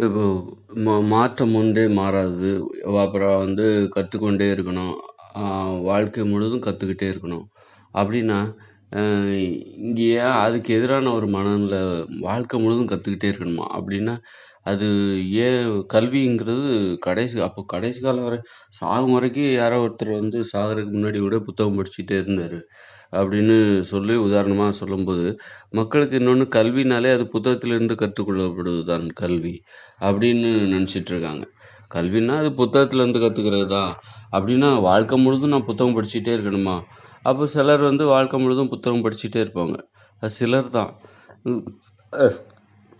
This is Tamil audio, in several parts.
இப்போ மா மாற்றம் ஒன்றே மாறாதது அப்புறம் வந்து கற்றுக்கொண்டே இருக்கணும். வாழ்க்கை முழுவதும் கற்றுக்கிட்டே இருக்கணும். அப்படின்னா இங்கே அதுக்கு எதிரான ஒரு மனநிலை வாழ்க்கை முழுவதும் கற்றுக்கிட்டே இருக்கணுமா? அப்படின்னா அது ஏன் கல்விங்கிறது கடைசி அப்போ கடைசி காலம் வரை சாகும் வரைக்கும் யாரோ ஒருத்தர் வந்து சாகிறதுக்கு முன்னாடி கூட புத்தகம் படிச்சுட்டே இருந்தார். அப்படின்னு சொல்லி உதாரணமாக சொல்லும்போது மக்களுக்கு இன்னொன்று கல்வினாலே அது புத்தகத்திலிருந்து கற்றுக்கொள்ளப்படுவது தான் கல்வி அப்படின்னு நினச்சிட்டு இருக்காங்க கல்வின்னா அது புத்தகத்திலேருந்து கற்றுக்கிறது தான் அப்படின்னா வாழ்க்கை முழுதும் நான் புத்தகம் படிச்சுட்டே இருக்கணுமா? அப்போ சிலர் வந்து வாழ்க்கை முழுதும் புத்தகம் படிச்சுட்டே இருப்பாங்க. அது சிலர் தான்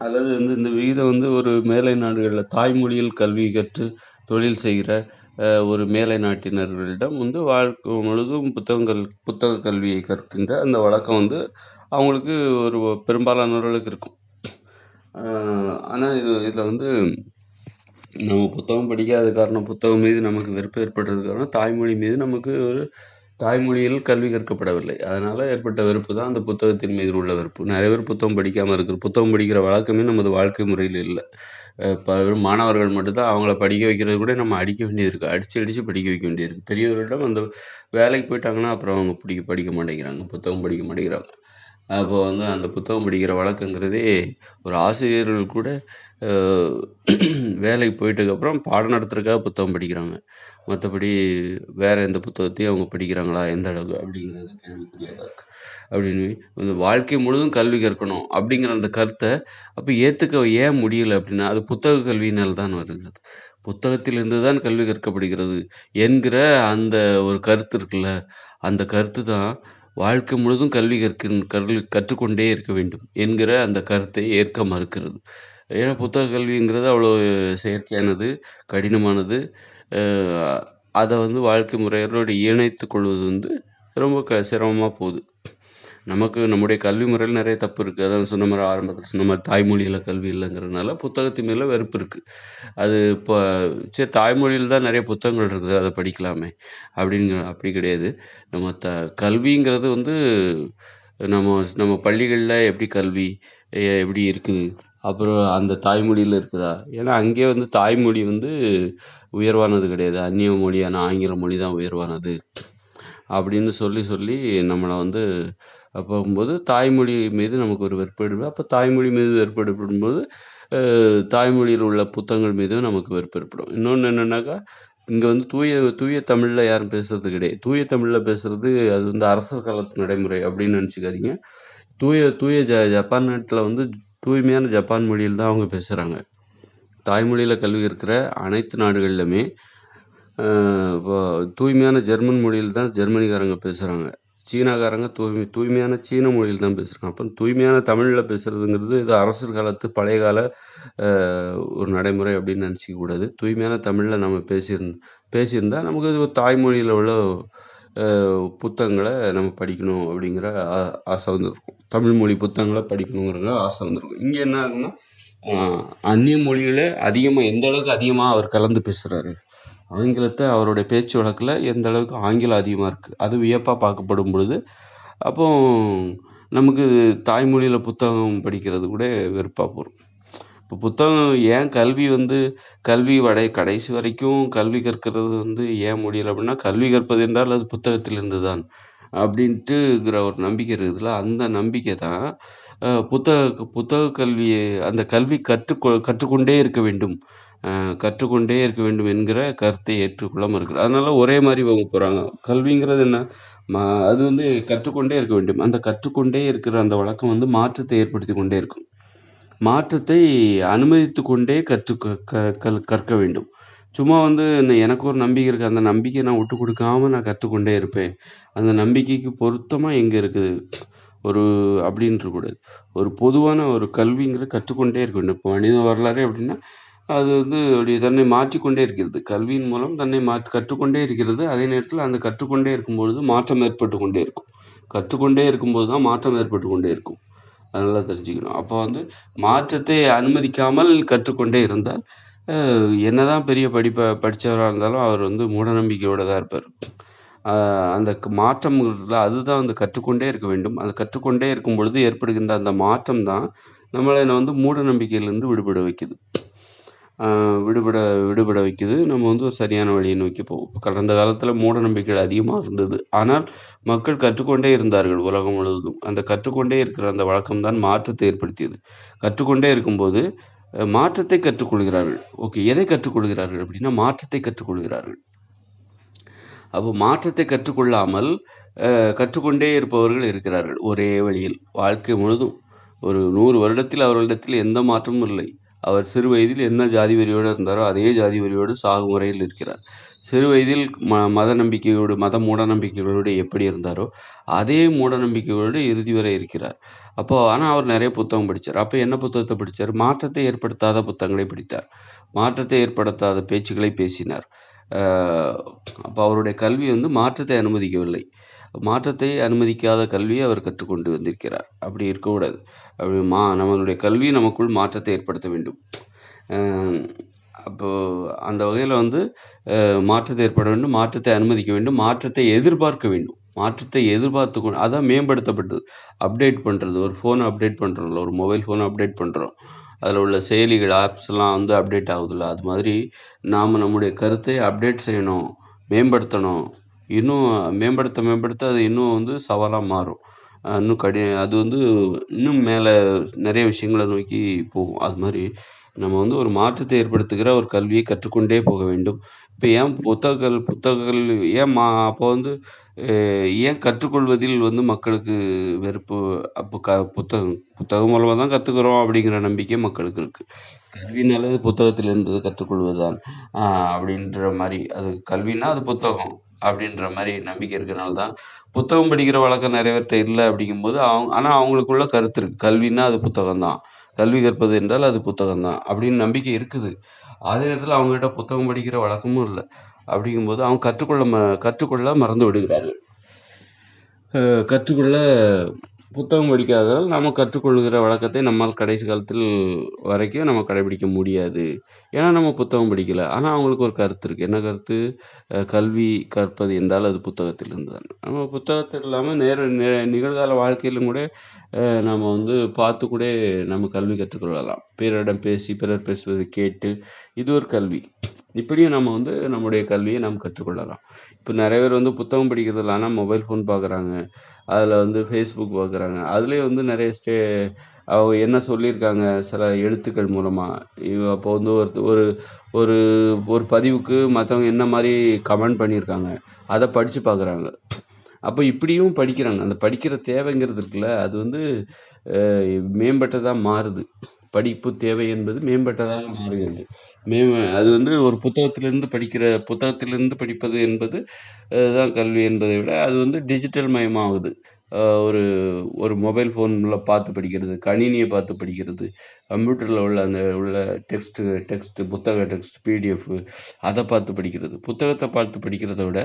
அல்லது வந்து இந்த விகிதம் வந்து ஒரு மேலை நாடுகளில் தாய்மொழியில் கல்வி கற்று தொழில் செய்கிற ஒரு மேலை நாட்டினர்களிடம் வந்து வாழ்க்கை முழுதும் புத்தகங்கள் புத்தக கல்வியை கற்கின்ற அந்த வழக்கம் வந்து அவங்களுக்கு ஒரு பெரும்பாலானவர்களுக்கு இருக்கும். ஆனால் இது இதில் வந்து நம்ம புத்தகம் படிக்காத காரணம் புத்தகம் மீது நமக்கு வெறுப்பு ஏற்பட்டது காரணம் தாய்மொழி மீது நமக்கு ஒரு தாய்மொழியில் கல்வி கற்கப்படவில்லை. அதனால் ஏற்பட்ட வெறுப்பு தான் அந்த புத்தகத்தின் மீது உள்ள வெறுப்பு. நிறைய பேர் புத்தகம் படிக்காமல் இருக்குது புத்தகம் படிக்கிற வழக்கமே நமது வாழ்க்கை முறையில் இல்லை. இப்போ மாணவர்கள் மட்டும்தான் அவங்கள படிக்க வைக்கிறது கூட நம்ம அடிக்க வேண்டியது இருக்குது அடித்து அடித்து படிக்க வைக்க வேண்டியது இருக்குது பெரியவர்களிடம் அந்த வேலைக்கு போயிட்டாங்கன்னா அப்புறம் அவங்க பிடிக்க படிக்க மாட்டேங்கிறாங்க. புத்தகம் படிக்க மாட்டேங்கிறாங்க. அப்போ வந்து அந்த புத்தகம் படிக்கிற வழக்கங்கிறதே ஒரு ஆசிரியர்கள் கூட வேலைக்கு போயிட்டதுக்கப்புறம் பாடம் நடத்துறதுக்காக புத்தகம் படிக்கிறாங்க. மற்றபடி வேறு எந்த புத்தகத்தையும் அவங்க படிக்கிறாங்களா? எந்த அளவுக்கு அப்படிங்கிறது கேள்விக்குரியதாக இருக்குது அப்படின்னு இந்த வாழ்க்கை முழுதும் கல்வி கற்கணும் அப்படிங்கிற அந்த கருத்தை அப்போ ஏற்றுக்க ஏன் முடியல அப்படின்னா அது புத்தக கல்வியினால் தான் வருகிறது. புத்தகத்திலிருந்து தான் கல்வி கற்கப்படுகிறது என்கிற அந்த ஒரு கருத்து இருக்குல்ல அந்த கருத்து தான் வாழ்க்கை முழுதும் கல்வி கற்க கல்வி கற்றுக்கொண்டே இருக்க வேண்டும் என்கிற அந்த கருத்தை ஏற்க மறுக்கிறது. ஏன்னா புத்தக கல்விங்கிறது அவ்வளோ செயற்கையானது கடினமானது. அதை வந்து வாழ்க்கை முறைகளோடு இணைத்து கொள்வது வந்து ரொம்ப க சிரமமாக போகுது. நமக்கு நம்முடைய கல்வி முறையில் நிறைய தப்பு இருக்குது அதான் சொன்ன மாதிரி ஆரம்பத்தில் சொன்ன மாதிரி தாய்மொழியில் கல்வி இல்லைங்கிறதுனால புத்தகத்தின் மேலே வெறுப்பு இருக்குது அது இப்போ சரி தாய்மொழியில் தான் நிறைய புத்தகங்கள் இருக்குது. அதை படிக்கலாமே. அப்படிங்கிற அப்படி கிடையாது. நம்ம த கல்விங்கிறது வந்து நம்ம நம்ம பள்ளிகளில் எப்படி கல்வி எப்படி இருக்குது? அப்புறம் அந்த தாய்மொழியில் இருக்குதா? ஏன்னா அங்கே வந்து தாய்மொழி வந்து உயர்வானது கிடையாது. அந்நிய மொழியான ஆங்கில மொழி தான் உயர்வானது. அப்படின்னு சொல்லி சொல்லி நம்மளை வந்து போகும்போது தாய்மொழி மீது நமக்கு ஒரு வெறுப்பு அப்போ தாய்மொழி மீது வெறுப்பெடுப்படும்போது தாய்மொழியில் உள்ள புத்தகங்கள் மீதும் நமக்கு வெறுப்பேற்படும் இன்னொன்று என்னென்னாக்கா இங்கே வந்து தூய தூய தமிழில் யாரும் பேசுறது கிடையாது. தூய தமிழில் பேசுறது அது வந்து அரசர் காலத்து நடைமுறை அப்படின்னு நினச்சிக்காதீங்க. தூய தூய ஜ ஜப்பான் நாட்டில் வந்து தூய்மையான ஜப்பான் மொழியில் தான் அவங்க பேசுகிறாங்க தாய்மொழியில் கல்வி இருக்கிற அனைத்து நாடுகள்லையுமே இப்போ தூய்மையான ஜெர்மன் மொழியில் தான் ஜெர்மனிக்காரங்க பேசுகிறாங்க சீனாக்காரங்க தூய்மை தூய்மையான சீன மொழியில் தான் பேசுகிறாங்க அப்போ தூய்மையான தமிழில் பேசுகிறதுங்கிறது இது அரசர் காலத்து பழைய கால ஒரு நடைமுறை அப்படின்னு நினச்சிக்க கூடாது. தூய்மையான தமிழில் நம்ம பேசியிருந் பேசியிருந்தால் நமக்கு இது ஒரு தாய்மொழியில் உள்ள புத்தகங்களை நம்ம படிக்கணும் அப்படிங்கிற ஆ ஆசை வந்துருக்கும். தமிழ் மொழி புத்தகங்களை படிக்கணுங்கிற ஆசை வந்துருக்கும். இங்கே என்ன ஆகுதுன்னா அந்நிய மொழிகளை அதிகமாக எந்த அளவுக்கு அதிகமாக அவர் கலந்து பேசுகிறாரு ஆங்கிலத்தை அவருடைய பேச்சு வழக்கில் எந்த அளவுக்கு ஆங்கிலம் அதிகமாக இருக்குது அது வியப்பாக பார்க்கப்படும் பொழுது அப்போ நமக்கு தாய்மொழியில் புத்தகம் படிக்கிறது கூட வெறுப்பாக போகும். இப்போ புத்தகம் ஏன் கல்வி வந்து கல்வி வடை கடைசி வரைக்கும் கல்வி கற்கிறது வந்து ஏன் முடியலை அப்படின்னா கல்வி கற்பது என்றால் அது புத்தகத்திலிருந்து தான் அப்படின்ட்டுங்கிற ஒரு நம்பிக்கை இருக்குதுல்ல. அந்த நம்பிக்கை தான் புத்தக புத்தக கல்வியை அந்த கல்வி கற்றுக்கொ கற்றுக்கொண்டே இருக்க வேண்டும். கற்றுக்கொண்டே இருக்க வேண்டும் என்கிற கருத்தை ஏற்றுக்கொள்ள மறுக்கிறார் அதனால் ஒரே மாதிரி அவங்க போகிறாங்க கல்விங்கிறது என்ன? அது வந்து கற்றுக்கொண்டே இருக்க வேண்டும். அந்த கற்றுக்கொண்டே இருக்கிற அந்த வழக்கம் வந்து மாற்றத்தை ஏற்படுத்தி கொண்டே இருக்கும். மாற்றத்தை அனுமதித்து கொண்டே கற்று கல் கற்க வேண்டும். சும்மா வந்து எனக்கு ஒரு நம்பிக்கை இருக்குது அந்த நம்பிக்கையை நான் விட்டு கொடுக்காம நான் கற்றுக்கொண்டே இருப்பேன். அந்த நம்பிக்கைக்கு பொருத்தமாக எங்கே இருக்குது? ஒரு அப்படின்ட்டு கூடாது ஒரு பொதுவான ஒரு கல்விங்கிற கற்றுக்கொண்டே இருக்க வேண்டும். இப்போ மனித வரலாறு அப்படின்னா அது வந்து அப்படி தன்னை மாற்றிக்கொண்டே இருக்கிறது. கல்வியின் மூலம் தன்னை மாற்றி கற்றுக்கொண்டே இருக்கிறது. அதே நேரத்தில் அந்த கற்றுக்கொண்டே இருக்கும்பொழுது மாற்றம் ஏற்பட்டு கொண்டே இருக்கும். கற்றுக்கொண்டே இருக்கும்போது தான் மாற்றம் ஏற்பட்டு கொண்டே இருக்கும். அதனால தெரிஞ்சுக்கணும். அப்போ வந்து மாற்றத்தை அனுமதிக்காமல் கற்றுக்கொண்டே இருந்தால் என்னதான் பெரிய படிப்பை படித்தவராக இருந்தாலும் அவர் வந்து மூடநம்பிக்கையோடு தான் இருப்பார். அந்த மாற்றம் அதுதான் வந்து கற்றுக்கொண்டே இருக்க வேண்டும். அது கற்றுக்கொண்டே இருக்கும் பொழுது ஏற்படுகின்ற அந்த மாற்றம் தான் நம்மளை வந்து மூட நம்பிக்கையிலேருந்து விடுபட வைக்குது. விடுபட விடுபட வைக்குது. நம்ம வந்து ஒரு சரியான வழியை நோக்கி போவோம். கடந்த காலத்தில் மூட நம்பிக்கைகள் அதிகமாக இருந்தது. ஆனால் மக்கள் கற்றுக்கொண்டே இருந்தார்கள் உலகம் முழுவதும். அந்த கற்றுக்கொண்டே இருக்கிற அந்த வழக்கம் தான் மாற்றத்தை ஏற்படுத்தியது. கற்றுக்கொண்டே இருக்கும்போது மாற்றத்தை கற்றுக்கொள்கிறார்கள். ஓகே எதை கற்றுக்கொள்கிறார்கள் அப்படின்னா மாற்றத்தை கற்றுக்கொள்கிறார்கள். அப்போ மாற்றத்தை கற்றுக்கொள்ளாமல் கற்றுக்கொண்டே இருப்பவர்கள் இருக்கிறார்கள். ஒரே வழியில். வாழ்க்கை முழுதும். ஒரு நூறு வருடத்தில் அவர்களிடத்தில் எந்த மாற்றமும் இல்லை. அவர் சிறு வயதில் என்ன ஜாதி வெறியோடு இருந்தாரோ அதே ஜாதி வெறியோடு சாகும் வரையில் இருக்கிறார் சிறு வயதில் ம மத நம்பிக்கையோடு மத மூட நம்பிக்கைகளோடு எப்படி இருந்தாரோ அதே மூட நம்பிக்கைகளோடு இறுதி வரை இருக்கிறார். அப்போ ஆனால் அவர் நிறைய புத்தகம் படித்தார் அப்போ என்ன புத்தகத்தை படித்தார் மாற்றத்தை ஏற்படுத்தாத புத்தகங்களை படித்தார். மாற்றத்தை ஏற்படுத்தாத பேச்சுக்களை பேசினார். அப்போ அவருடைய கல்வி வந்து மாற்றத்தை அனுமதிக்கவில்லை. மாற்றத்தை அனுமதிக்காத கல்வியை அவர் கற்றுக்கொண்டு வந்திருக்கிறார். அப்படி இருக்கக்கூடாது. அப்படி மா நம்மளுடைய கல்வி நமக்குள் மாற்றத்தை ஏற்படுத்த வேண்டும். அப்போது அப்போ அந்த வகையில் வந்து மாற்றத்தை ஏற்பட வேண்டும் மாற்றத்தை அனுமதிக்க வேண்டும் மாற்றத்தை எதிர்பார்க்க வேண்டும். மாற்றத்தை எதிர்பார்த்து கொண்டு அதான் மேம்படுத்தப்பட்டது. அப்டேட் பண்ணுறது ஒரு ஃபோனை அப்டேட் பண்ணுறோம்ல ஒரு மொபைல் ஃபோனை அப்டேட் பண்ணுறோம் அதில் உள்ள செயலிகள் ஆப்ஸ்லாம் வந்து அப்டேட் ஆகுதுல்ல அது மாதிரி நாம் நம்முடைய கருத்தை அப்டேட் செய்யணும் மேம்படுத்தணும். இன்னும் மேம்படுத்த மேம்படுத்த அது இன்னும் வந்து சவாலாக மாறும். இன்னும் கடி அது வந்து இன்னும் மேலே நிறைய விஷயங்களை நோக்கி போகும். அது மாதிரி நம்ம வந்து ஒரு மாற்றத்தை ஏற்படுத்துகிற ஒரு கல்வியை கற்றுக்கொண்டே போக வேண்டும். இப்போ ஏன் புத்தகங்கள் புத்தகங்கள் ஏன் மா அப்போ வந்து ஏன் கற்றுக்கொள்வதில் வந்து மக்களுக்கு வெறுப்பு? அப்போ க புத்தகம் புத்தகம் மூலமாக தான் கற்றுக்குறோம் அப்படிங்கிற நம்பிக்கை மக்களுக்கு இருக்குது கல்வினால அது புத்தகத்தில் இருந்தது கற்றுக்கொள்வது தான் அப்படின்ற மாதிரி. அது கல்வின்னா அது புத்தகம். அப்படின்ற மாதிரி நம்பிக்கை இருக்கிறனால தான் புத்தகம் படிக்கிற வழக்கம் நிறைய பேர்கிட்ட இல்லை அப்படிங்கும்போது அவங்க ஆனால் அவங்களுக்குள்ள கருத்து இருக்கு. கல்வின்னா அது புத்தகம் தான். கல்வி கற்பது என்றால் அது புத்தகம் தான் அப்படின்னு நம்பிக்கை இருக்குது. அதே நேரத்தில் அவங்ககிட்ட புத்தகம் படிக்கிற வழக்கமும் இல்லை. அப்படிங்கும்போது அவங்க கற்றுக்கொள்ள ம கற்றுக்கொள்ள மறந்து விடுகிறார்கள். அஹ் கற்றுக்கொள்ள புத்தகம் படிக்காததால் நாம் கற்றுக்கொள்கிற வழக்கத்தை நம்மால் கடைசி காலத்தில் வரைக்கும் நம்ம கடைபிடிக்க முடியாது. ஏன்னா நம்ம புத்தகம் படிக்கலை. ஆனால் அவங்களுக்கு ஒரு கருத்து இருக்குது என்ன கருத்து? கல்வி கற்பது என்றால் அது புத்தகத்திலிருந்து தான். நம்ம புத்தகத்தில் இல்லாமல் நேர நிகழ்கால வாழ்க்கையிலும் கூட நம்ம வந்து பார்த்து கூட நம்ம கல்வி கற்றுக்கொள்ளலாம். பிறரிடம் பேசி பிறர் பேசுவதை கேட்டு இது ஒரு கல்வி. இப்படியும் நம்ம வந்து நம்முடைய கல்வியை நாம் கற்றுக்கொள்ளலாம். இப்போ நிறைய பேர் வந்து புத்தகம் படிக்கிறதில்ல ஆனால் மொபைல் ஃபோன் பார்க்குறாங்க. அதில் வந்து ஃபேஸ்புக் பார்க்குறாங்க அதுலேயே வந்து நிறைய ஸ்டே அவங்க என்ன சொல்லியிருக்காங்க சில எழுத்துக்கள் மூலமாக அப்போ வந்து ஒரு ஒரு ஒரு ஒரு பதிவுக்கு மற்றவங்க என்ன மாதிரி கமெண்ட் பண்ணியிருக்காங்க அதை படித்து பார்க்குறாங்க அப்போ இப்படியும் படிக்கிறாங்க. அந்த படிக்கிற தேவைங்கிறது இருக்குல்ல அது வந்து மேம்பட்டதாக மாறுது. படிப்பு தேவை என்பது மேம்பட்டதாக மாறுகிறது. மே அது வந்து ஒரு புத்தகத்திலிருந்து படிக்கிற புத்தகத்திலிருந்து படிப்பது என்பது தான் கல்வி என்பதை விட அது வந்து டிஜிட்டல் மயமாகுது. ஒரு ஒரு மொபைல் ஃபோனில் பார்த்து படிக்கிறது கணினியை பார்த்து படிக்கிறது கம்ப்யூட்டரில் உள்ள அந்த உள்ள டெக்ஸ்ட்டு டெக்ஸ்ட்டு புத்தக டெக்ஸ்ட் பிடிஎஃப் அதை பார்த்து படிக்கிறது. புத்தகத்தை பார்த்து படிக்கிறத விட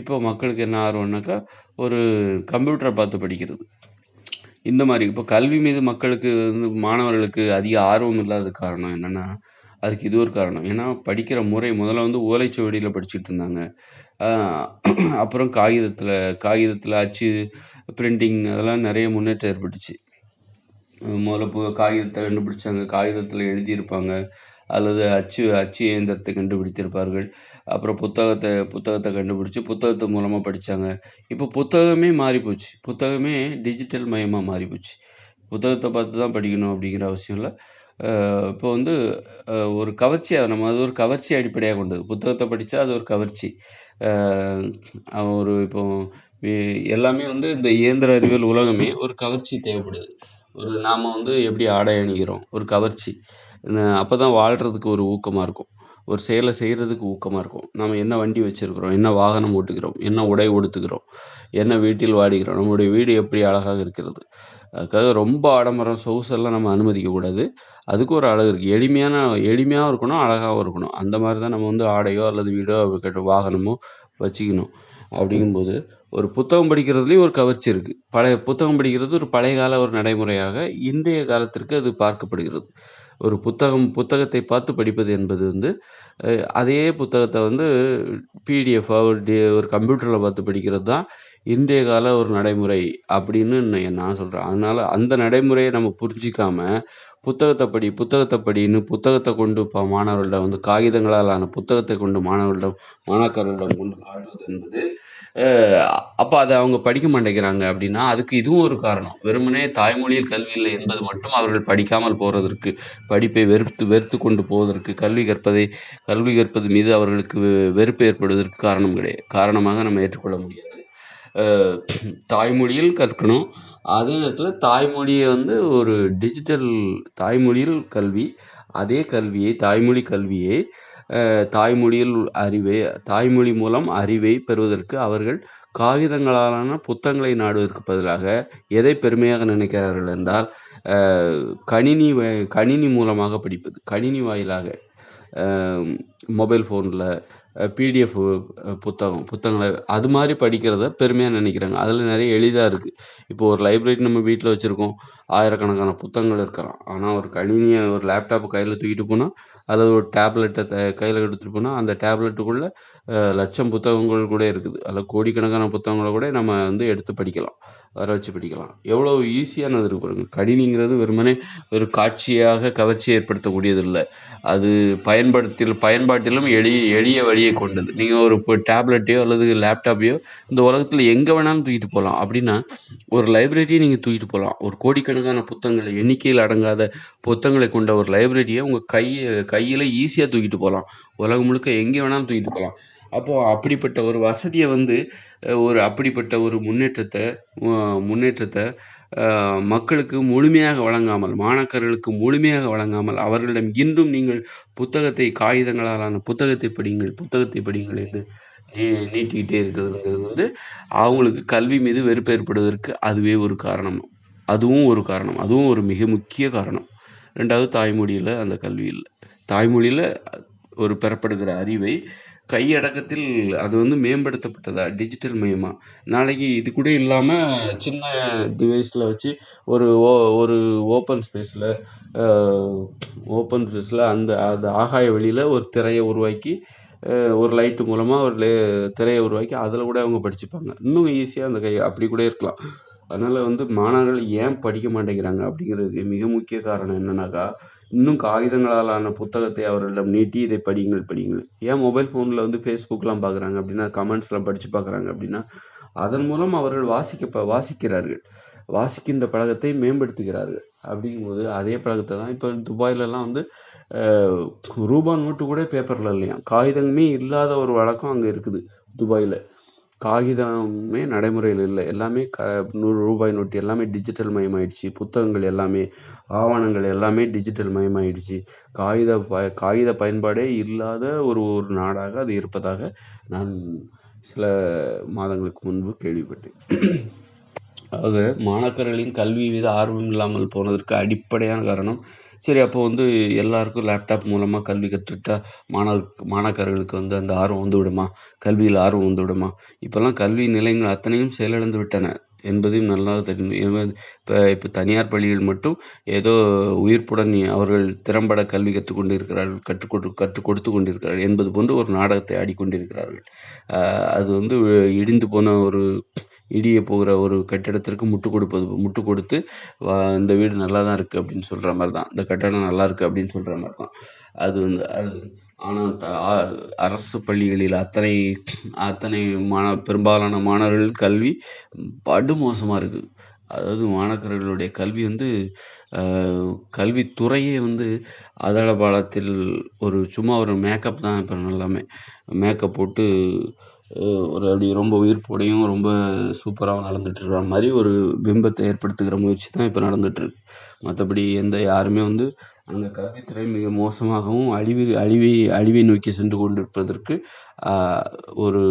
இப்போ மக்களுக்கு என்ன ஆர்வம்னாக்கா ஒரு கம்ப்யூட்டரை பார்த்து படிக்கிறது. இந்த மாதிரி. இப்போ கல்வி மீது மக்களுக்கு வந்து மாணவர்களுக்கு அதிக ஆர்வம் இல்லாத காரணம் என்னென்னா அதுக்கு இது ஒரு காரணம். ஏன்னா படிக்கிற முறை முதல்ல வந்து ஓலைச்சுவடியில் படிச்சுட்டு இருந்தாங்க. ஆஹ் அப்புறம் காகிதத்தில் காகிதத்தில் அச்சு பிரிண்டிங் அதெல்லாம் நிறைய முன்னேற்றம் ஏற்பட்டுச்சு. முதல்ல காகிதத்தை கண்டுபிடிச்சாங்க. காகிதத்தில் எழுதியிருப்பாங்க. அல்லது அச்சு அச்சு இயந்திரத்தை கண்டுபிடித்திருப்பார்கள். அப்புறம் புத்தகத்தை புத்தகத்தை கண்டுபிடிச்சி புத்தகத்து மூலமாக படித்தாங்க இப்போ புத்தகமே மாறிப்போச்சு. புத்தகமே டிஜிட்டல் மயமாக மாறிப்போச்சு. புத்தகத்தை பார்த்து தான் படிக்கணும் அப்படிங்கிற அவசியம் இல்லை. இப்போ வந்து ஒரு கவர்ச்சியாக நம்ம அது ஒரு கவர்ச்சி அடிப்படையாக கொண்டது. புத்தகத்தை படித்தா அது ஒரு கவர்ச்சி. அவன் ஒரு இப்போ எல்லாமே வந்து இந்த இயந்திர அறிவியல் உலகமே ஒரு கவர்ச்சி தேவைப்படுது. ஒரு நாம் வந்து எப்படி ஆடை அணிகிறோம்? ஒரு கவர்ச்சி. அப்போ தான் வாழ்கிறதுக்கு ஒரு ஊக்கமாக இருக்கும். ஒரு செயலை செய்கிறதுக்கு ஊக்கமாக இருக்கும். நம்ம என்ன வண்டி வச்சுருக்கிறோம்? என்ன வாகனம் ஓட்டுகிறோம்? என்ன உடை உடுத்துகிறோம்? என்ன வீட்டில் வாடுகிறோம் நம்மளுடைய வீடு எப்படி அழகாக இருக்கிறது? அதுக்காக ரொம்ப ஆடம்பரம் சொகுசெல்லாம் நம்ம அனுமதிக்கக்கூடாது அதுக்கு ஒரு அழகு இருக்குது எளிமையான எளிமையாகவும் இருக்கணும் அழகாகவும் இருக்கணும். அந்த மாதிரி தான் நம்ம வந்து ஆடையோ அல்லது வீடோ கட்ட வாகனமோ வச்சுக்கணும். அப்படிங்கும்போது ஒரு புத்தகம் படிக்கிறதுலேயும் ஒரு கவர்ச்சி இருக்குது பழைய புத்தகம் படிக்கிறது ஒரு பழைய கால ஒரு நடைமுறையாக இன்றைய காலத்திற்கு அது பார்க்கப்படுகிறது. ஒரு புத்தகம் புத்தகத்தை பார்த்து படிப்பது என்பது வந்து அஹ், அதே புத்தகத்தை வந்து பிடிஎஃபாக ஒரு டி ஒரு கம்ப்யூட்டரில் பார்த்து படிக்கிறது தான் இன்றைய கால ஒரு நடைமுறை அப்படின்னு நான் சொல்கிறேன் அதனால் அந்த நடைமுறையை நம்ம புரிஞ்சிக்காமல் புத்தகத்தை படி புத்தகத்தை படின்னு புத்தகத்தை கொண்டு இப்போ மாணவர்களிடம் வந்து காகிதங்களால் ஆன புத்தகத்தை கொண்டு மாணவர்களிடம் மாணாக்கர்களிடம் கொண்டு காட்டுவது என்பது அப்போ அதை அவங்க படிக்க மாட்டேங்கிறாங்க அப்படின்னா அதுக்கு இதுவும் ஒரு காரணம். வெறுமனே தாய்மொழியில் கல்வி இல்லை என்பது மட்டும் அவர்கள் படிக்காமல் போவதற்கு படிப்பை வெறுத்து வெறுத்து கொண்டு போவதற்கு கல்வி கற்பதை கல்வி கற்பது மீது அவர்களுக்கு வெறுப்பு ஏற்படுவதற்கு காரணம் கிடையாது. காரணமாக நம்ம ஏற்றுக்கொள்ள முடியாது. தாய்மொழியில் கற்கணும் அதே நேரத்தில் தாய்மொழியை வந்து ஒரு டிஜிட்டல் தாய்மொழியில் கல்வி அதே கல்வியை தாய்மொழி கல்வியை தாய்மொழியில் அறிவை தாய்மொழி மூலம் அறிவை பெறுவதற்கு அவர்கள் காகிதங்களாலான புத்தகங்களை நாடுவதற்கு பதிலாக எதை பெருமையாக நினைக்கிறார்கள் என்றால் கணினி வ- கணினி மூலமாக படிப்பது கணினி வாயிலாக மொபைல் ஃபோனில் பிடிஎஃப் புத்தகம் புத்தகங்களை அது மாதிரி படிக்கிறத பெருமையாக நினைக்கிறாங்க. அதில் நிறைய எளிதாக இருக்குது இப்போ ஒரு லைப்ரரி நம்ம வீட்டில் வச்சுருக்கோம். ஆயிரக்கணக்கான புத்தகங்கள் இருக்கலாம். ஆனால் ஒரு கணினியை ஒரு லேப்டாப்பை கையில் தூக்கிட்டு போனால் அல்லது ஒரு டேப்லெட்டை கையில் எடுத்துகிட்டு போனால் அந்த டேப்லெட்டுக்குள்ளே லட்சம் புத்தகங்கள் கூட இருக்குது. அதில் கோடிக்கணக்கான புத்தகங்களை கூட நம்ம வந்து எடுத்து படிக்கலாம். வர வச்சு பிடிக்கலாம். எவ்வளோ ஈஸியானது இருக்கு பாருங்கள் கணினிங்கிறது வெறுமனே ஒரு காட்சியாக கவர்ச்சி ஏற்படுத்தக்கூடியது இல்லை அது பயன்படுத்தில் பயன்பாட்டிலும் எளிய எளிய வழியை கொண்டது. நீங்கள் ஒரு இப்போ டேப்லெட்டையோ அல்லது லேப்டாப்பையோ இந்த உலகத்தில் எங்கே வேணாலும் தூக்கிட்டு போகலாம் அப்படின்னா ஒரு லைப்ரரியை நீங்கள் தூக்கிட்டு போகலாம் ஒரு கோடிக்கணக்கான புத்தகங்களை எண்ணிக்கையில் அடங்காத புத்தகங்களை கொண்ட ஒரு லைப்ரரியை உங்கள் கையை கையில் ஈஸியாக தூக்கிட்டு போகலாம் உலகம் முழுக்க எங்கே வேணாலும் தூக்கிட்டு போகலாம் அப்போது அப்படிப்பட்ட ஒரு வசதியை வந்து ஒரு அப்படிப்பட்ட ஒரு முன்னேற்றத்தை முன்னேற்றத்தை மக்களுக்கு முழுமையாக வழங்காமல் மாணாக்கர்களுக்கு முழுமையாக வழங்காமல் அவர்களிடம் இன்றும் நீங்கள் புத்தகத்தை காகிதங்களாலான புத்தகத்தை படியுங்கள் புத்தகத்தை படியுங்கள் என்று நீ- நீட்டிக்கிட்டே இருக்கிறதுங்கிறது வந்து அவங்களுக்கு கல்வி மீது வெறுப்பு ஏற்படுவதற்கு அதுவே ஒரு காரணம். அதுவும் ஒரு காரணம். அதுவும் ஒரு மிக முக்கிய காரணம். ரெண்டாவது தாய்மொழியில் அந்த கல்வி இல்லை. தாய்மொழியில் ஒரு பெறப்படுகிற அறிவை கையடக்கத்தில் அது வந்து மேம்படுத்தப்பட்டதா? டிஜிட்டல் மயமா? நாளைக்கு இது கூட இல்லாமல் சின்ன டிவைஸில் வச்சு ஒரு ஓ ஒரு ஓப்பன் ஸ்பேஸில் ஓப்பன் ஸ்பேஸில் அந்த அது ஆகாய வெளியில் ஒரு திரையை உருவாக்கி ஒரு லைட்டு மூலமாக ஒரு லே திரையை உருவாக்கி அதில் கூட அவங்க படிச்சுப்பாங்க. இன்னும் ஈஸியாக அந்த கை அப்படி கூட இருக்கலாம். அதனால் வந்து மாணவர்கள் ஏன் படிக்க மாட்டேங்கிறாங்க அப்படிங்கிறது மிக முக்கிய காரணம் என்னன்னாக்கா இன்னும் காகிதங்களாலான புத்தகத்தை அவர்களிடம் நீட்டி இதை படியுங்கள் படியுங்கள். ஏன் மொபைல் ஃபோனில் வந்து ஃபேஸ்புக்லாம் பார்க்குறாங்க அப்படின்னா கமெண்ட்ஸ்லாம் படித்து பார்க்குறாங்க அப்படின்னா அதன் மூலம் அவர்கள் வாசிக்க ப- வாசிக்கிறார்கள். வாசிக்கின்ற பழக்கத்தை மேம்படுத்துகிறார்கள். அப்படிங்கும்போது அதே பழக்கத்தை தான் இப்போ துபாயிலலாம் வந்து ரூபா நோட்டு கூட பேப்பரில் இல்லையா காகிதமே இல்லாத ஒரு வழக்கம் அங்கே இருக்குது துபாயில். காகிதமே நடைமுறையில் இல்லை. எல்லாமே க நூறு ரூபாய் நோட்டு எல்லாமே டிஜிட்டல் மயமாயிடுச்சு. புத்தகங்கள் எல்லாமே ஆவணங்கள் எல்லாமே டிஜிட்டல் மயமாயிடுச்சு. காகித ப காகித பயன்பாடே இல்லாத ஒரு ஒரு நாடாக அது இருப்பதாக நான் சில மாதங்களுக்கு முன்பு கேள்விப்பட்டேன். ஆக மாணாக்கர்களின் கல்வி மீது ஆர்வம் இல்லாமல் போனதற்கு அடிப்படையான காரணம் சரி அப்போ வந்து எல்லாருக்கும் லேப்டாப் மூலமாக கல்வி கற்றுட்டா மாணவர் மாணாக்கர்களுக்கு வந்து அந்த ஆர்வம் வந்து விடுமா? கல்வியில் ஆர்வம் வந்து விடுமா? இப்போல்லாம் கல்வி நிலையங்கள் அத்தனையும் செயலிழந்து விட்டன என்பதையும் நல்லா தெரியும். இப்போ இப்போ தனியார் பள்ளிகள் மட்டும் ஏதோ உயிர்ப்புடன் அவர்கள் திறம்பட கல்வி கற்றுக்கொண்டு இருக்கிறார்கள் கற்றுக் கொடு கற்றுக் கொடுத்து கொண்டிருக்கிறார்கள் என்பது போன்று ஒரு நாடகத்தை ஆடிக்கொண்டிருக்கிறார்கள். அது வந்து இடிந்து போன ஒரு இடிய போகிற ஒரு கட்டிடத்திற்கு முட்டு கொடுப்பது முட்டு கொடுத்து இந்த வீடு நல்லா தான் இருக்குது அப்படின்னு சொல்கிற மாதிரி தான் இந்த கட்டடம் நல்லா இருக்குது அப்படின்னு சொல்கிற மாதிரி தான் அது வந்து அது ஆனால் த அரசு பள்ளிகளில் அத்தனை அத்தனை மாண பெரும்பாலான மாணவர்கள் கல்வி படுமோசமாக இருக்குது அதாவது மாணவர்களுடைய கல்வி வந்து கல்வித்துறையே வந்து அதள பாலத்தில் ஒரு சும்மா ஒரு மேக்கப் தான் இப்போ எல்லாமே மேக்கப் போட்டு ஒரு அப்படி ரொம்ப உயிர்ப்போடையும் ரொம்ப சூப்பராகவும் நடந்துட்டு இருக்கிற மாதிரி ஒரு பிம்பத்தை ஏற்படுத்துகிற முயற்சி தான் இப்போ நடந்துகிட்ருக்கு மற்றபடி எந்த யாருமே வந்து அந்த கல்வித்துறை மிக மோசமாகவும் அழிவு அழிவை அழிவை நோக்கி சென்று கொண்டிருப்பதற்கு ஒரு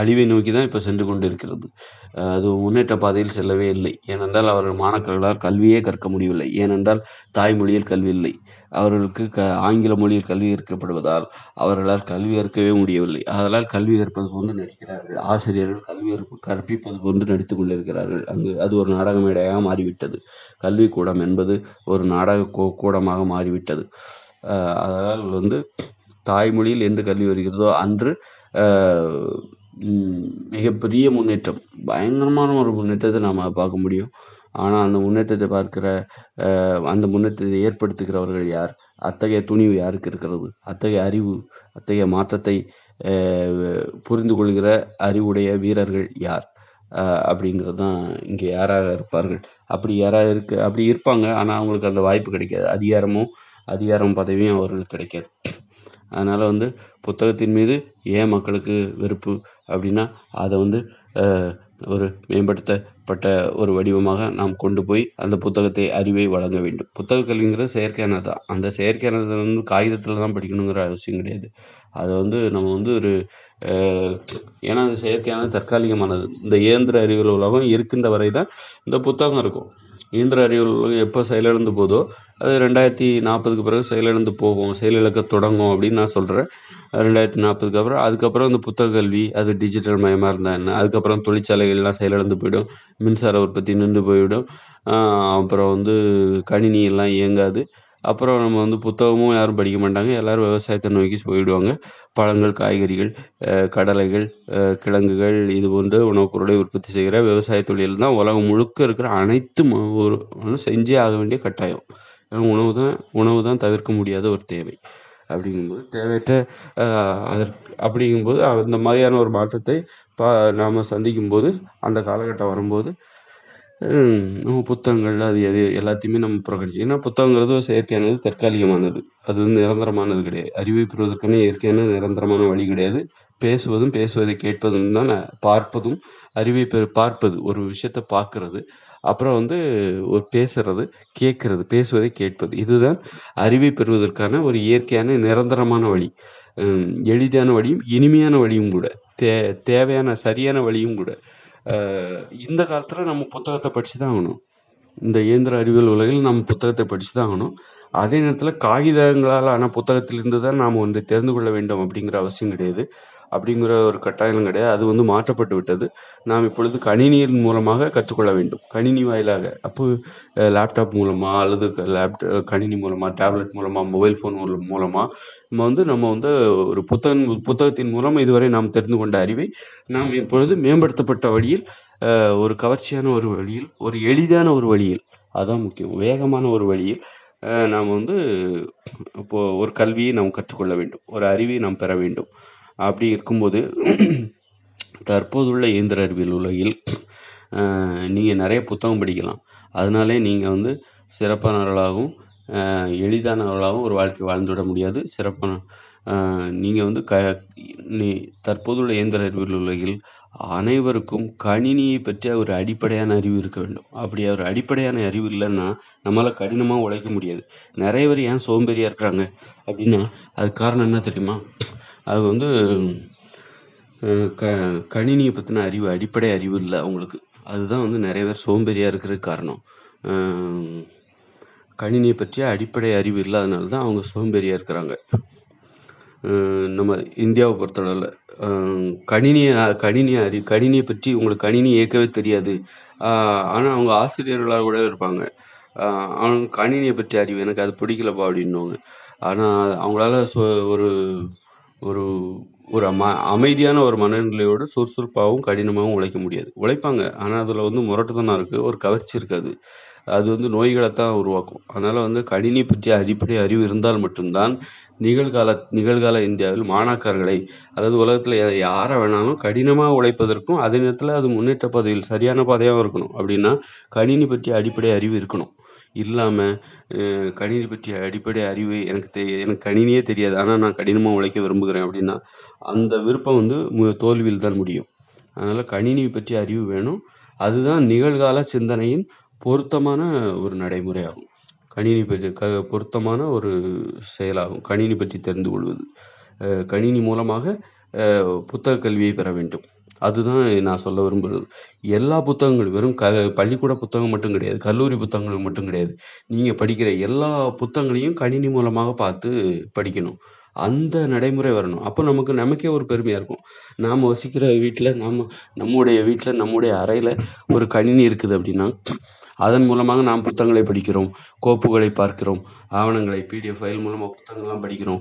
அழிவை நோக்கி தான் இப்போ சென்று கொண்டிருக்கிறது. அது முன்னேற்ற பாதையில் செல்லவே இல்லை. ஏனென்றால் அவர்கள் மாணாக்கர்களால் கல்வியே கற்க முடியவில்லை. ஏனென்றால் தாய்மொழியில் கல்வி இல்லை. அவர்களுக்கு க ஆங்கில மொழியில் கல்வி கற்கப்படுவதால் அவர்களால் கல்வி கற்கவே முடியவில்லை. அதனால் கல்வி கற்பது போன்று நடிக்கிறார்கள். ஆசிரியர்கள் கல்வி கற்பிப்பது போன்று நடித்து கொண்டிருக்கிறார்கள். அங்கு அது ஒரு நாடக மேடையாக மாறிவிட்டது. கல்விக்கூடம் என்பது ஒரு நாடக கூடமாக மாறிவிட்டது. அதனால் வந்து தாய்மொழியில் எந்த கல்வி வருகிறதோ அன்று மிகப்பெரிய முன்னேற்றம் பயங்கரமான ஒரு முன்னேற்றத்தை நாம் பார்க்க முடியும். ஆனால் அந்த முன்னேற்றத்தை பார்க்கிற அந்த முன்னேற்றத்தை ஏற்படுத்துகிறவர்கள் யார்? அத்தகைய துணிவு யாருக்கு இருக்கிறது? அத்தகைய அறிவு அத்தகைய மாற்றத்தை புரிந்து கொள்கிற அறிவுடைய வீரர்கள் யார்? அப்படிங்கிறது தான் இங்கே யாராக இருப்பார்கள். அப்படி யாராக இருக்க அப்படி இருப்பாங்க. ஆனால் அவங்களுக்கு அந்த வாய்ப்பு கிடைக்காது. அதிகாரமும் அதிகாரம் பதவியும் அவர்களுக்கு கிடைக்காது. அதனால் வந்து புத்தகத்தின் மீது ஏன் மக்களுக்கு வெறுப்பு? அப்படின்னா அதை வந்து ஒரு மேம்படுத்த பட்ட ஒரு வடிவமாக நாம் கொண்டு போய் அந்த புத்தகத்தை அறிவை வழங்க வேண்டும். புத்தக கல்விங்கிறது செயற்கையானது தான் அந்த செயற்கையானது வந்து காகிதத்தில் தான் படிக்கணுங்கிற அவசியம் கிடையாது. அதை வந்து நம்ம வந்து ஒரு ஏன்னா அது செயற்கையானது தற்காலிகமானது. இந்த இயந்திர அறிவியல் உலகம் இருக்கின்ற வரை தான் இந்த புத்தகம் இருக்கும். இயந்திர அறிவியல் உலகம் எப்போ செயலிழந்து போதோ அது ரெண்டாயிரத்தி நாற்பதுக்கு பிறகு செயலிழந்து போகும். செயலிழக்க தொடங்கும் அப்படின்னு நான் சொல்கிறேன் ரெண்டாயிரத்தி நாற்பதுக்கு அப்புறம் அதுக்கப்புறம் இந்த புத்தக கல்வி அது டிஜிட்டல் மயமாக இருந்தால் என்ன? அதுக்கப்புறம் தொழிற்சாலைகள்லாம் செயலிழந்து போயிடும். மின்சார உற்பத்தி நின்று போய்விடும். அப்புறம் வந்து கணினி எல்லாம் இயங்காது. அப்புறம் நம்ம வந்து புத்தகமும் யாரும் படிக்க மாட்டாங்க. எல்லோரும் விவசாயத்தை நோக்கி போயிடுவாங்க. பழங்கள் காய்கறிகள் கடலைகள் கிழங்குகள் இது போன்ற உணவுப் பொருளை உற்பத்தி செய்கிற விவசாய தொழில் தான் உலகம் முழுக்க இருக்கிற அனைத்து செஞ்சே ஆக வேண்டிய கட்டாயம். உணவு தான் உணவு தான் தவிர்க்க முடியாத ஒரு தேவை. அப்படிங்கும்போது தேவையற்ற அதற்கு அப்படிங்கும்போது அந்த மாதிரியான ஒரு மாற்றத்தை பா நாம் சந்திக்கும்போது அந்த காலகட்டம் வரும்போது நம்ம புத்தகங்கள் அது எது எல்லாத்தையுமே நம்ம புறக்கணிச்சு ஏன்னா புத்தகங்கிறது ஒரு செயற்கையானது தற்காலிகமானது. அது வந்து நிரந்தரமானது கிடையாது. அறிவை பெறுவதற்கான இயற்கையான நிரந்தரமான வழி கிடையாது. பேசுவதும் பேசுவதை கேட்பதும் தான் பார்ப்பதும் அறிவை பெறு பார்ப்பது ஒரு விஷயத்த பார்க்கறது. அப்புறம் வந்து ஒரு பேசுறது கேட்கறது பேசுவதை கேட்பது. இதுதான் அறிவை பெறுவதற்கான ஒரு இயற்கையான நிரந்தரமான வழி. எளிதான வழியும் இனிமையான வழியும் கூட. தே தேவையான சரியான வழியும் கூட. இந்த காலத்தில் நம்ம புத்தகத்தை படித்து தான் ஆகணும். இந்த இயந்திர அறிவியல் உலகில் நம்ம புத்தகத்தை படித்து தான் ஆகணும். அதே நேரத்தில் காகிதங்களால் ஆன புத்தகத்திலிருந்து தான் நாம் வந்து தெரிந்து கொள்ள வேண்டும் அப்படிங்கிற அவசியம் கிடையாது. அப்படிங்கிற ஒரு கட்டாயம் கிடையாது. அது வந்து மாற்றப்பட்டு விட்டது. நாம் இப்பொழுது கணினியின் மூலமாக கற்றுக்கொள்ள வேண்டும். கணினி வாயிலாக. அப்போ லேப்டாப் மூலமாக அல்லது லேப்டாப் கணினி மூலமாக டேப்லெட் மூலமாக மொபைல் ஃபோன் மூலமாக நம்ம வந்து நம்ம வந்து ஒரு புத்தகம் புத்தகத்தின் மூலம் இதுவரை நாம் தெரிந்து கொண்ட அறிவை நாம் இப்பொழுது மேம்படுத்தப்பட்ட வழியில் ஒரு கவர்ச்சியான ஒரு வழியில் ஒரு எளிதான ஒரு வழியில் அதான் முக்கியம் வேகமான ஒரு வழியில் நாம் வந்து இப்போது ஒரு கல்வியை நாம் கற்றுக்கொள்ள வேண்டும். ஒரு அறிவை நாம் பெற வேண்டும். அப்படி இருக்கும்போது தற்போதுள்ள இயந்திர அறிவியல் உலகில் நீங்கள் நிறைய புத்தகம் படிக்கலாம். அதனாலே நீங்கள் வந்து சிறப்பானவர்களாகவும் எளிதானவர்களாகவும் ஒரு வாழ்க்கை வாழ்ந்துவிட முடியாது. சிறப்பான நீங்கள் வந்து க நீ தற்போதுள்ள இயந்திர அறிவியல் உலகில் அனைவருக்கும் கணினியை பற்றிய ஒரு அடிப்படையான அறிவு இருக்க வேண்டும். அப்படி ஒரு அடிப்படையான அறிவு இல்லைன்னா நம்மளால் கடினமாக உழைக்க முடியாது. நிறைய பேர் ஏன் சோம்பேறியாக இருக்கிறாங்க அப்படின்னா அதுக்கு காரணம் என்ன தெரியுமா? அது வந்து க கணினியை பற்றின அறிவு அடிப்படை அறிவு இல்லை அவங்களுக்கு. அதுதான் வந்து நிறைய பேர் சோம்பேறியாக இருக்கிறதுக்கு காரணம். கணினியை பற்றிய அடிப்படை அறிவு இல்லாதனால தான் அவங்க சோம்பேறியாக இருக்கிறாங்க. நம்ம இந்தியாவை பொறுத்தளவில் கணினியை கணினி அறி கணினியை பற்றி உங்களுக்கு கணினி இயக்கவே தெரியாது. ஆனால் அவங்க ஆசிரியர்களாக கூட இருப்பாங்க. அவங்க கணினியை பற்றி அறிவு எனக்கு அது பிடிக்கலப்பா அப்படின்னுவாங்க. ஆனால் அவங்களால சொ ஒரு ஒரு ஒரு ம அமைதியான ஒரு மனநிலையோடு சுறுசுறுப்பாகவும் கடினமாகவும் உழைக்க முடியாது. உழைப்பாங்க. ஆனால் அதில் வந்து முரட்டுத்தனம் இருக்குது ஒரு கவர்ச்சி இருக்காது. அது வந்து நோய்களை தான் உருவாக்கும். அதனால் வந்து கணினி பற்றிய அடிப்படை அறிவு இருந்தால் மட்டும்தான் நிகழ்கால நிகழ்கால இந்தியாவில் மாணாக்கர்களை அதாவது உலகத்தில் யாரை வேணாலும் கடினமாக உழைப்பதற்கும் அதே நேரத்தில் அது முன்னேற்ற பதவியில் சரியான பாதையாகவும் இருக்கணும். அப்படின்னா கணினி பற்றிய அடிப்படை அறிவு இருக்கணும். இல்லாமல் கணினி பற்றிய அடிப்படை அறிவு எனக்கு தெ எனக்கு கணினியே தெரியாது. ஆனால் நான் கடினமாக உழைக்க விரும்புகிறேன் அப்படின்னா அந்த விருப்பம் வந்து மு தோல்வியில் தான் முடியும். அதனால் கணினி பற்றிய அறிவு வேணும். அதுதான் நிகழ்கால சிந்தனையின் பொருத்தமான ஒரு நடைமுறையாகும். கணினி பற்றி க பொருத்தமான ஒரு செயலாகும். கணினி பற்றி தெரிந்து கொள்வது. கணினி மூலமாக புத்தக கல்வியை பெற வேண்டும். அதுதான் நான் சொல்ல விரும்புகிறது எல்லா புத்தகங்களும் வெறும் க பள்ளிக்கூட புத்தகம் மட்டும் கிடையாது கல்லூரி புத்தகங்கள் மட்டும் கிடையாது. நீங்கள் படிக்கிற எல்லா புத்தகங்களையும் கணினி மூலமாக பார்த்து படிக்கணும். அந்த நடைமுறை வரணும். அப்போ நமக்கு நமக்கே ஒரு பெருமையாக இருக்கும். நாம் வசிக்கிற வீட்டில் நாம் நம்முடைய வீட்டில் நம்முடைய அறையில் ஒரு கணினி இருக்குது அப்படின்னா அதன் மூலமாக நாம் புத்தகங்களை படிக்கிறோம் கோப்புகளை பார்க்கிறோம் ஆவணங்களை பிடிஎஃப் ஃபைல் மூலமாக புத்தகங்கள்லாம் படிக்கிறோம்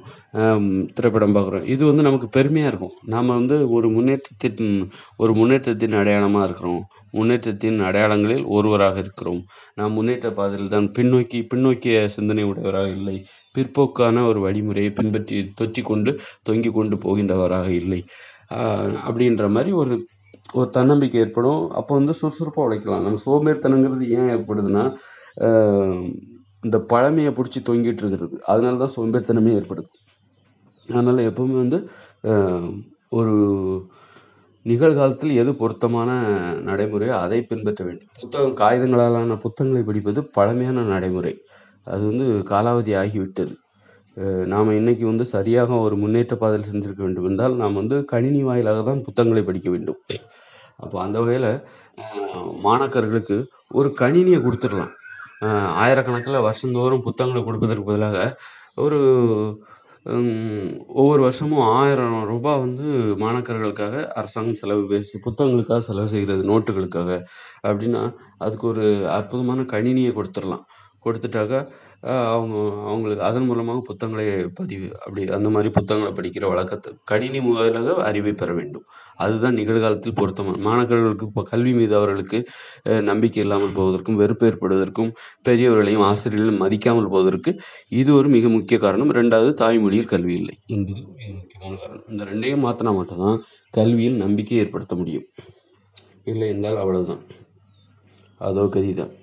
திரைப்படம் பார்க்குறோம். இது வந்து நமக்கு பெருமையாக இருக்கும். நாம் வந்து ஒரு முன்னேற்றத்தின் ஒரு முன்னேற்றத்தின் அடையாளமாக இருக்கிறோம். முன்னேற்றத்தின் அடையாளங்களில் ஒருவராக இருக்கிறோம். நாம் முன்னேற்ற பாதையில் தான் பின்னோக்கி பின்னோக்கிய சிந்தனை உடையவராக இல்லை. பிற்போக்கான ஒரு வழிமுறையை பின்பற்றி தொற்றி கொண்டு தொங்கி கொண்டு போகின்றவராக இல்லை. அப்படின்ற மாதிரி ஒரு ஒரு தன்னம்பிக்கை ஏற்படும். அப்போ வந்து சுறுசுறுப்பாக உழைக்கலாம். நம்ம சோம்பேறித்தனங்கிறது ஏன் ஏற்படுதுன்னா இந்த பழமையை பிடிச்சி தொங்கிட்டு இருக்கிறது. அதனால தான் சோம்பேறித்தனமே ஏற்படுது. அதனால் எப்பவுமே வந்து ஒரு நிகழ்காலத்தில் எது பொருத்தமான நடைமுறையோ அதை பின்பற்ற வேண்டும். புத்தகம் காகிதங்களாலான புத்தகங்களை படிப்பது பழமையான நடைமுறை. அது வந்து காலாவதி ஆகிவிட்டது. நாம் இன்னைக்கு வந்து சரியாக ஒரு முன்னேற்ற பாதையில் செஞ்சிருக்க வேண்டும் என்றால் நாம் வந்து கணினி வாயிலாக தான் புத்தகங்களை படிக்க வேண்டும். அப்போ அந்த வகையில் மாணாக்கர்களுக்கு ஒரு கணினியை கொடுத்துடலாம். ஆயிரக்கணக்கில் வருஷந்தோறும் புத்தகங்களை கொடுப்பதற்கு பதிலாக ஒரு ஒவ்வொரு வருஷமும் ஆயிரம் ரூபாய் வந்து மாணாக்கர்களுக்காக அரசாங்கம் செலவு பேசி புத்தகங்களுக்காக செலவு செய்கிறது நோட்டுகளுக்காக. அப்படின்னா அதுக்கு ஒரு அற்புதமான கணினியை கொடுத்துடலாம். கொடுத்துட்டாக்கா அவங்க அவங்களுக்கு அதன் மூலமாக புத்தகங்களை பதிவு அப்படி அந்த மாதிரி புத்தகங்களை படிக்கிற வழக்கத்தை கணினி மூலமாக அறிவை பெற வேண்டும். அதுதான் நிகழ்காலத்தில் பொருத்தமான மாணவர்களுக்கு இப்போ கல்வி மீது அவர்களுக்கு நம்பிக்கை இல்லாமல் போவதற்கும் வெறுப்பு ஏற்படுவதற்கும் பெரியவர்களையும் ஆசிரியர்களையும் மதிக்காமல் போவதற்கு இது ஒரு மிக முக்கிய காரணம். ரெண்டாவது தாய்மொழியில் கல்வி இல்லை. என்பது மிக முக்கியமான காரணம். இந்த ரெண்டையும் மாற்றினா மட்டும்தான் கல்வியில் நம்பிக்கை ஏற்படுத்த முடியும். இல்லை என்றால் அவ்வளவுதான். அதோ கதிதான்.